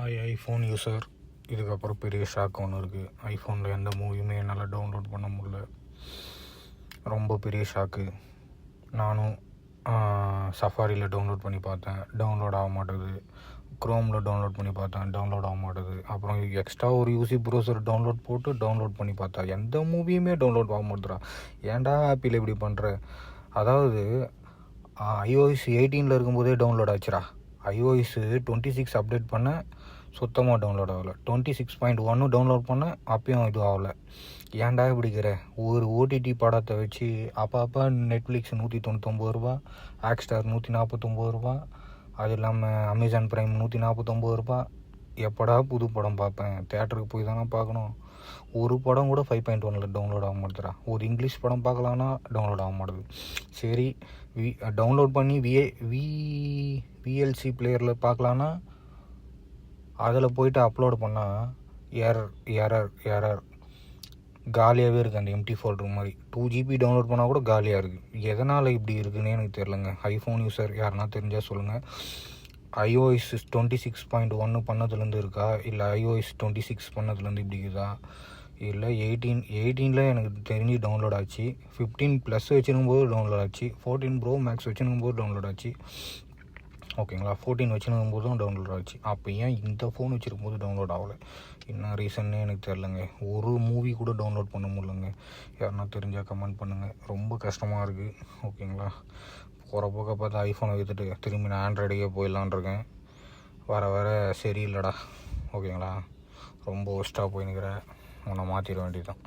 Hi iPhone user இதுக்கப்புறம் பெரிய shock ஒன்று இருக்குது ஐஃபோனில் எந்த மூவியுமே என்னால் டவுன்லோட் பண்ண முடியல. ரொம்ப பெரிய ஷாக்கு நானும் சஃபாரியில் டவுன்லோட் பண்ணி பார்த்தேன். டவுன்லோட் ஆக மாட்டேது. க்ரோமில் டவுன்லோட் பண்ணி பார்த்தேன். டவுன்லோட் ஆக மாட்டேது. அப்புறம் எக்ஸ்ட்ரா ஒரு யூசி ப்ரௌசர் டவுன்லோட் போட்டு டவுன்லோட் பண்ணி பார்த்தா எந்த மூவியுமே டவுன்லோட் ஆக மாட்டேதுடா. ஏன்டா ஆப்பிள் இப்படி பண்ணுற அதாவது ஐஓஎஸ் எயிட்டீனில் இருக்கும்போதே டவுன்லோட் ஆச்சுடா. ஐஓஎஸ் டுவெண்ட்டி சிக்ஸ் அப்டேட் பண்ண சுத்தமாக டவுன்லோட் ஆகலை. டுவெண்ட்டி சிக்ஸ் பாயிண்ட் ஒன்னும் டவுன்லோட் பண்ண அப்பயும் இது ஆகலை. ஏன்டா பிடிக்கிற ஒரு ஓடிடி படத்தை வச்சு அப்போ அப்போ நெட்ஃப்ளிக்ஸ் நூற்றி தொண்ணூத்தொம்பது ரூபா ஹாட்ஸ்டார் நூற்றி நாற்பத்தொம்பது ரூபா அது இல்லாமல் அமேசான் ப்ரைம் நூற்றி நாற்பத்தொம்பது ரூபா எப்படா புது படம் பார்ப்பேன்? தேட்டருக்கு போய் தானே பார்க்கணும். ஒரு படம் கூட ஃபைவ் பாயிண்ட் ஒனில் டவுன்லோட் ஆக மாட்டேதுடா. ஒரு இங்கிலீஷ் படம் பார்க்கலான்னா டவுன்லோட் ஆக மாட்டேது. சரி வி டவுன்லோட் பண்ணி விஏ வி விஎல்சி பிளேயரில் பார்க்கலான்னா அதில் போயிட்டு அப்லோட் பண்ணால் ஏரர் ஏரர் ஏரர் காலியாகவே இருக்குது அந்த எம்டி ஃபோல்டர் மாதிரி. டூ ஜிபி டவுன்லோட் பண்ணால் கூட காலியாக இருக்குது எதனால் இப்படி இருக்குதுன்னு எனக்கு தெரிலங்க ஐஃபோன் யூஸர் யாருன்னா தெரிஞ்சால் சொல்லுங்கள் ஐஓஎஸ் டுவெண்ட்டி சிக்ஸ் பாயிண்ட் ஒன்று பண்ணதுலேருந்து இருக்கா? இல்லை ஐஓஎஸ் டுவெண்ட்டி சிக்ஸ் பண்ணதுலேருந்து இப்படி இருக்குதா? இல்லை எயிட்டீன் எயிட்டீனில் எனக்கு தெரிஞ்சு டவுன்லோட் ஆச்சு. ஃபிஃப்டீன் ப்ளஸ் வச்சிருக்கும் போது டவுன்லோட் ஆச்சு. ஃபோர்டீன் ப்ரோ மேக்ஸ் வச்சிருக்கும் போது டவுன்லோட் ஆச்சு ஓகேங்களா ஃபோர்டீன் வச்சிருக்கும் போதும் டவுன்லோட் ஆச்சு. அப்போ ஏன் இந்த ஃபோன் வச்சுருக்கும் போது டவுன்லோட் ஆகலை? என்ன ரீசன்னே எனக்கு தெரிலங்க ஒரு மூவி கூட டவுன்லோட் பண்ண முடியலங்க. யாருன்னா தெரிஞ்சால் கமெண்ட் பண்ணுங்கள் ரொம்ப கஷ்டமாக இருக்குது ஓகேங்களா போகிற போக பார்த்து ஐஃபோனை விற்றுட்டு திரும்பி நான் ஆண்ட்ராய்டுக்கே போயிடலான் இருக்கேன். வர வர சரியில்லைடா. ஓகேங்களா? ரொம்ப ஒஸ்ட்டாக போயின்னுக்கிறேன் உன்னை மாற்றிட வேண்டியதான்